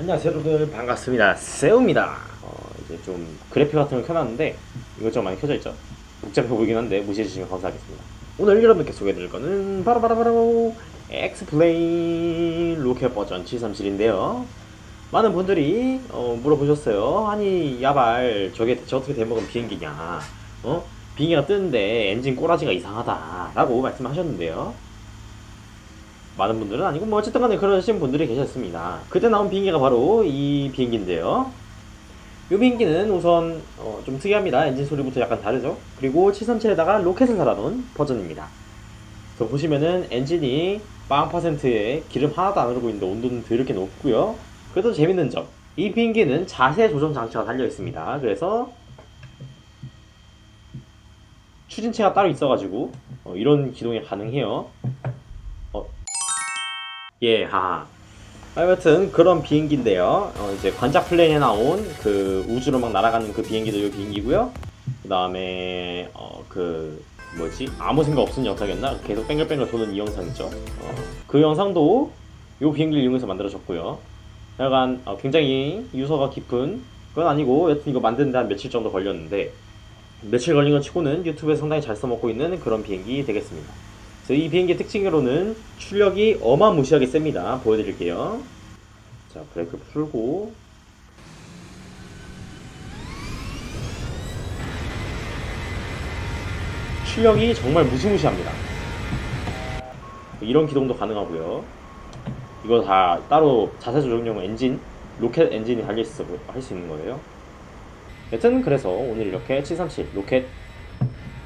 안녕하세요 여러분들. 반갑습니다. 세우입니다. 어, 이제 좀 그래픽 같은 걸 켜놨는데 이것저것 많이 켜져 있죠? 복잡해 보이긴 한데 무시해 주시면 감사하겠습니다. 오늘 여러분께 소개해드릴 거는 바로바로바로 엑스플레인 로켓 버전 737인데요. 많은 분들이 어, 물어보셨어요. 아니 야발 저게 대체 어떻게 대먹은 비행기냐? 어? 비행기가 뜨는데 엔진 꼬라지가 이상하다 라고 말씀하셨는데요 많은 분들은 아니고 뭐 어쨌든 간에 그러신 분들이 계셨습니다. 그때 나온 비행기가 바로 이 비행기인데요. 이 비행기는 우선 어, 좀 특이합니다. 엔진 소리부터 약간 다르죠. 그리고 737에다가 로켓을 달아놓은 버전입니다. 그래서 보시면은 엔진이 빵 퍼센트에 기름 하나도 안 흐르고 있는데 온도는 더럽게 높고요. 그래도 재밌는 점. 이 비행기는 자세 조정 장치가 달려 있습니다. 그래서 추진체가 따로 있어가지고 어, 이런 기동이 가능해요. 예, 하하. 하여튼 그런 비행기인데요. 어, 이제 관작 플레인에 나온 그 우주로 막 날아가는 그 비행기도 이 비행기고요. 그 다음에 어, 그 뭐지 아무 생각 없은 영상이었나? 계속 뺑글뺑글 도는 이 영상 있죠. 어, 그 영상도 이 비행기를 이용해서 만들어졌고요. 약간 어, 굉장히 유서가 깊은 건 아니고 여튼 이거 만드는 데 한 며칠 정도 걸렸는데 며칠 걸린 건 치고는 유튜브에 상당히 잘 써먹고 있는 그런 비행기 되겠습니다. 그래서 이 비행기 특징으로는 출력이 어마무시하게 셉니다. 보여드릴게요. 자, 브레이크 풀고. 출력이 정말 무시무시합니다. 이런 기동도 가능하고요. 이거 다 따로 자세 조정용 엔진, 로켓 엔진이 달려있어 할 수 있는 거예요. 여튼 그래서 오늘 이렇게 737 로켓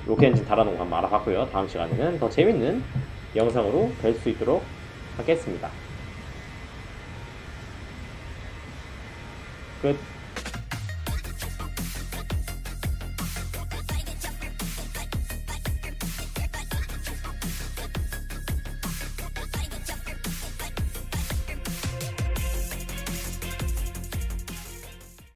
로켓 엔진 달아놓은 거 한번 알아봤고요. 다음 시간에는 더 재밌는 영상으로 뵐 수 있도록 하겠습니다. 끝.